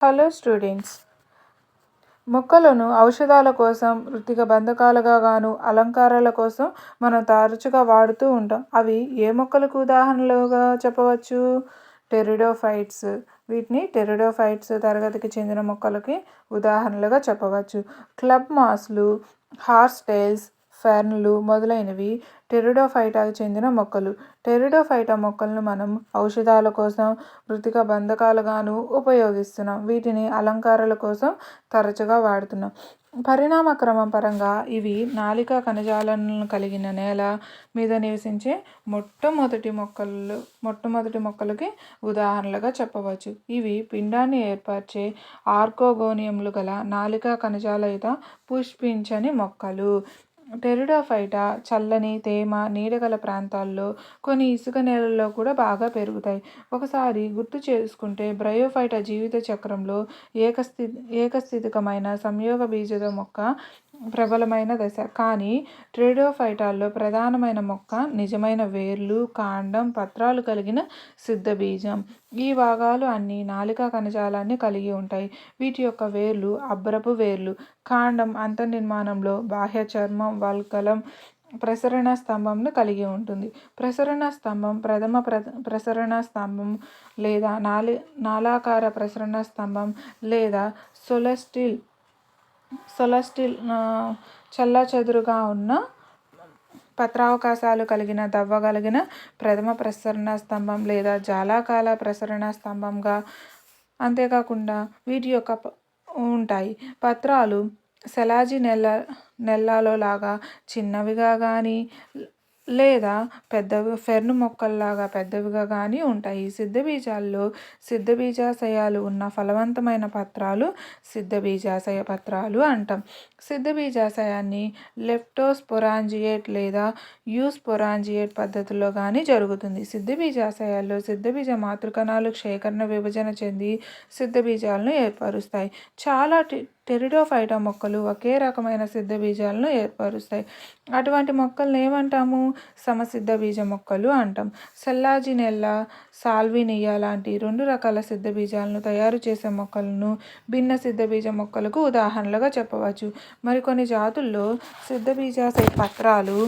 Hello students మొక్కలను ఔషధాల కోసం వృత్తిక బంధకాలుగా గాను అలంకారాల కోసం మనం తరచుగా వాడుతూ ఉంటాం. అవి ఏ మొక్కలకు ఉదాహరణలుగా చెప్పవచ్చు? టెరిడోఫైట్స్ వీటిని టెరిడోఫైట్స్ తరగతికి చెందిన మొక్కలకి ఉదాహరణలుగా చెప్పవచ్చు. క్లబ్ మాస్లు హార్స్ టైల్స్ ఫెర్న్లు మొదలైనవి. టెరిడోఫైటాకు చెందిన మొక్కలు. టెరిడోఫైటా మొక్కలను మనం ఔషధాల కోసం వృత్తిక బంధకాలుగాను ఉపయోగిస్తున్నాం. వీటిని అలంకారాల కోసం తరచుగా వాడుతున్నాం. పరిణామ క్రమం పరంగా ఇవి నాలిక కణజాలను కలిగిన నేల మీద నివసించే మొట్టమొదటి మొక్కలు మొట్టమొదటి మొక్కలకి ఉదాహరణలుగా చెప్పవచ్చు. ఇవి పిండాన్ని ఏర్పరిచే ఆర్కోగోనియంలు గల నాలిక కణజాలయుత పుష్పించని మొక్కలు. టెరిడోఫైటా చల్లని తేమ నీడగల ప్రాంతాల్లో కొన్ని ఇసుక నేలల్లో కూడా బాగా పెరుగుతాయి. ఒకసారి గుర్తు చేసుకుంటే బ్రయోఫైటా జీవిత చక్రంలో ఏకస్థి ఏకస్థితికమైన సంయోగ బీజద మొక్క ప్రబలమైన దశ. కానీ ట్రేడోఫైటాల్లో ప్రధానమైన మొక్క నిజమైన వేర్లు కాండం పత్రాలు కలిగిన సిద్ధ బీజం ఈ భాగాలు అన్ని నాలికా కణజాలాన్ని కలిగి ఉంటాయి. వీటి యొక్క వేర్లు అబ్బరపు వేర్లు. కాండం అంతర్నిర్మాణంలో బాహ్య చర్మం వల్కలం ప్రసరణ స్తంభంను కలిగి ఉంటుంది. ప్రసరణ స్తంభం ప్రథమ ప్ర ప్రసరణ స్తంభం లేదా నాలి నాలాకార ప్రసరణ స్తంభం లేదా సొలస్టిల్ సొలస్టిల్ చెల్లాచెదురుగా ఉన్న పత్రావకాశాలు కలిగిన దవ్వగలిగిన ప్రథమ ప్రసరణ స్తంభం లేదా జాలాకాల ప్రసరణ స్తంభంగా అంతేకాకుండా వీటి యొక్క ఉంటాయి. పత్రాలు సెలాజి నెల్ల నెల్లాలో లాగా చిన్నవిగా కానీ లేదా పెద్దవి ఫెర్న్ మొక్కల్లాగా పెద్దవిగా కానీ ఉంటాయి. సిద్ధబీజాల్లో సిద్ధబీజాశయాలు ఉన్న ఫలవంతమైన పత్రాలు సిద్ధబీజాశయ పత్రాలు అంటాం. సిద్ధబీజాశయాన్ని లెప్టోస్పొరాంజియేట్ లేదా యూస్పొరాంజియేట్ పద్ధతిలో కానీ జరుగుతుంది. సిద్ధబీజాశయాల్లో సిద్ధబీజ మాతృకణాలు క్షేకరణ విభజన చెంది సిద్ధబీజాలను ఏర్పరుస్తాయి. చాలా టెరిడోఫైటా మొక్కలు ఒకే రకమైన సిద్ధ బీజాలను ఏర్పరుస్తాయి. అటువంటి మొక్కలను ఏమంటాము? సమసిద్ధ బీజ మొక్కలు అంటాం. సెల్లాజినెల్లా సాల్వినియా లాంటి రెండు రకాల సిద్ధ బీజాలను తయారు చేసే మొక్కలను భిన్న సిద్ధ బీజ మొక్కలకు ఉదాహరణలుగా చెప్పవచ్చు. మరికొన్ని జాతుల్లో సిద్ధ బీజాశయ పత్రాలు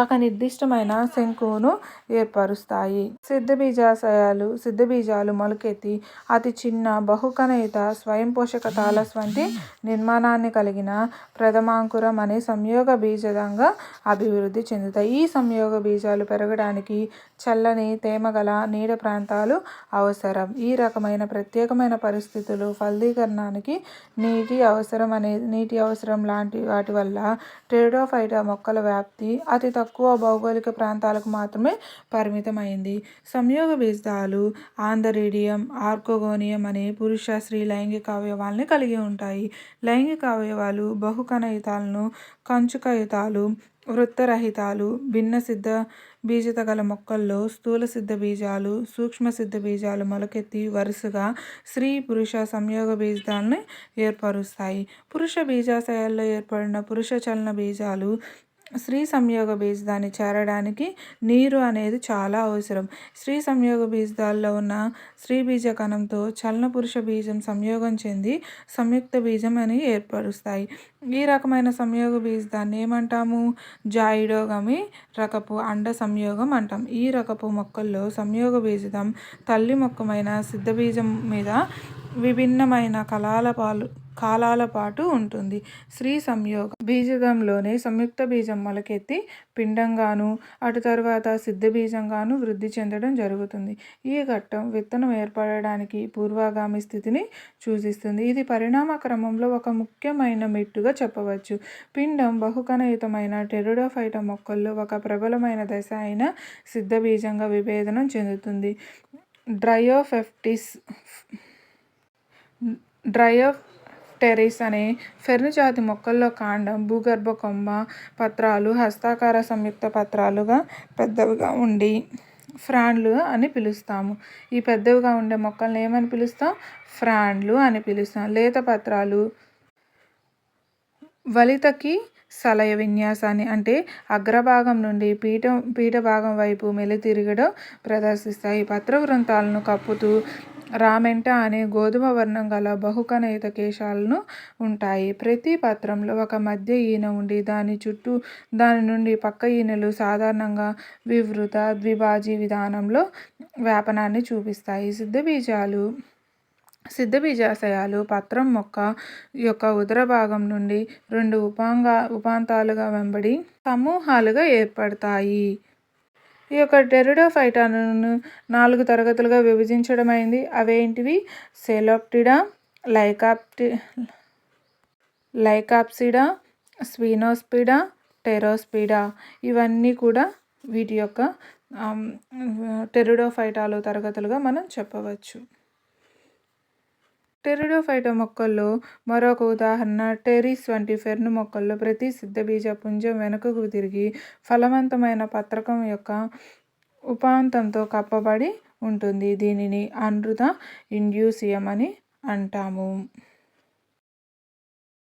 ఒక నిర్దిష్టమైన శంకును ఏర్పరుస్తాయి. సిద్ధబీజాశయాలు సిద్ధబీజాలు మొలకెత్తి అతి చిన్న బహుకణయుత స్వయం పోషక తాలస్ వంటి నిర్మాణాన్ని కలిగిన ప్రథమాంకురం అనే సంయోగ బీజంగా అభివృద్ధి చెందుతాయి. ఈ సంయోగ బీజాలు పెరగడానికి చల్లని తేమగల నీడ ప్రాంతాలు అవసరం. ఈ రకమైన ప్రత్యేకమైన పరిస్థితులు ఫలదీకరణానికి నీటి అవసరం అనే నీటి అవసరం లాంటి వాటి వల్ల టెరిడోఫైటా మొక్కల వ్యాప్తి అతి తక్కువ తక్కువ భౌగోళిక ప్రాంతాలకు మాత్రమే పరిమితమైంది. సంయోగ బీజాలు ఆంథరీడియం ఆర్కోగోనియం అనే పురుష స్త్రీ లైంగిక అవయవాల్ని కలిగి ఉంటాయి. లైంగిక అవయవాలు బహుకణయుతాలను కంచుకయుతాలు వృత్తరహితాలు భిన్న సిద్ధ బీజత గల మొక్కల్లో స్థూల సిద్ధ బీజాలు సూక్ష్మ సిద్ధ బీజాలు మొలకెత్తి వరుసగా స్త్రీ పురుష సంయోగ బీజాలని ఏర్పరుస్తాయి. పురుష బీజాశయాల్లో ఏర్పడిన పురుష చలన బీజాలు స్త్రీ సంయోగ బీజదాన్ని చేరడానికి నీరు అనేది చాలా అవసరం. స్త్రీ సంయోగ బీజదాల్లో ఉన్న స్త్రీ బీజ కణంతో చలన పురుష బీజం సంయోగం చెంది సంయుక్త బీజం అని ఏర్పరుస్తాయి. ఈ రకమైన సంయోగ బీజదాన్ని ఏమంటాము? జాయిడోగమి రకపు అండ సంయోగం అంటాం. ఈ రకపు మొక్కల్లో సంయోగ బీజదం తల్లి మొక్కమైన సిద్ధబీజం మీద విభిన్నమైన కళాల పాలు కాలాల పాటు ఉంటుంది. స్త్రీ సంయోగం బీజదంలోనే సంయుక్త బీజం మొలకెత్తి పిండంగాను అటు తర్వాత సిద్ధ బీజంగాను వృద్ధి చెందడం జరుగుతుంది. ఈ ఘట్టం విత్తనం ఏర్పడడానికి పూర్వగామి స్థితిని సూచిస్తుంది. ఇది పరిణామ క్రమంలో ఒక ముఖ్యమైన మెట్టుగా చెప్పవచ్చు. పిండం బహుకణయుతమైన టెరుడోఫైట మొక్కల్లో ఒక ప్రబలమైన దశ అయిన సిద్ధ బీజంగా విభేదనం చెందుతుంది. డ్రయోఫెఫ్టిస్ డ్రయో టెరీస్ అనే ఫెర్న్ జాతి మొక్కల్లో కాండం భూగర్భ కొమ్మ పత్రాలు హస్తాకార సంయుక్త పత్రాలుగా పెద్దవిగా ఉండి ఫ్రాండ్లు అని పిలుస్తాము. ఈ పెద్దవిగా ఉండే మొక్కల్ని ఏమని పిలుస్తాం? ఫ్రాండ్లు అని పిలుస్తాం. లేత పత్రాలు వలితకి సలయ విన్యాసాన్ని అంటే అగ్రభాగం నుండి పీఠ పీఠ భాగం వైపు మెలితిరగడం ప్రదర్శిస్తాయి. పత్ర వృంతాలను కప్పుతూ రామెంట అనే గోధుమ వర్ణం గల బహుకణయుత కేశాలను ఉంటాయి. ప్రతి పత్రంలో ఒక మధ్య ఈన ఉండి దాని చుట్టూ దాని నుండి పక్క ఈనెలు సాధారణంగా వివృత ద్విభాజీ విధానంలో వ్యాపనాన్ని చూపిస్తాయి. సిద్ధబీజాలు సిద్ధబీజాశయాలు పత్రం మొక్క యొక్క ఉదర భాగం నుండి రెండు ఉపాంగ ఉపాంతాలుగా వెంబడి సమూహాలుగా ఏర్పడతాయి. ఈ యొక్క టెరిడోఫైటాను నాలుగు తరగతులుగా విభజించడమైంది. అవేంటివి? సెలోప్టిడా లైకాప్టి లైకాప్సిడా స్వీనోస్పిడా టెరోస్పిడా. ఇవన్నీ కూడా వీటి యొక్క టెరిడోఫైటాలు తరగతులుగా మనం చెప్పవచ్చు. టెరిడోఫైటా మొక్కల్లో మరొక ఉదాహరణ టెరిస్ వంటి ఫెర్న్ మొక్కల్లో ప్రతి సిద్ధబీజ పుంజం వెనుకకు తిరిగి ఫలవంతమైన పత్రకం యొక్క ఉపాంతంతో కప్పబడి ఉంటుంది. దీనిని అనృత ఇండ్యూసియం అని అంటాము.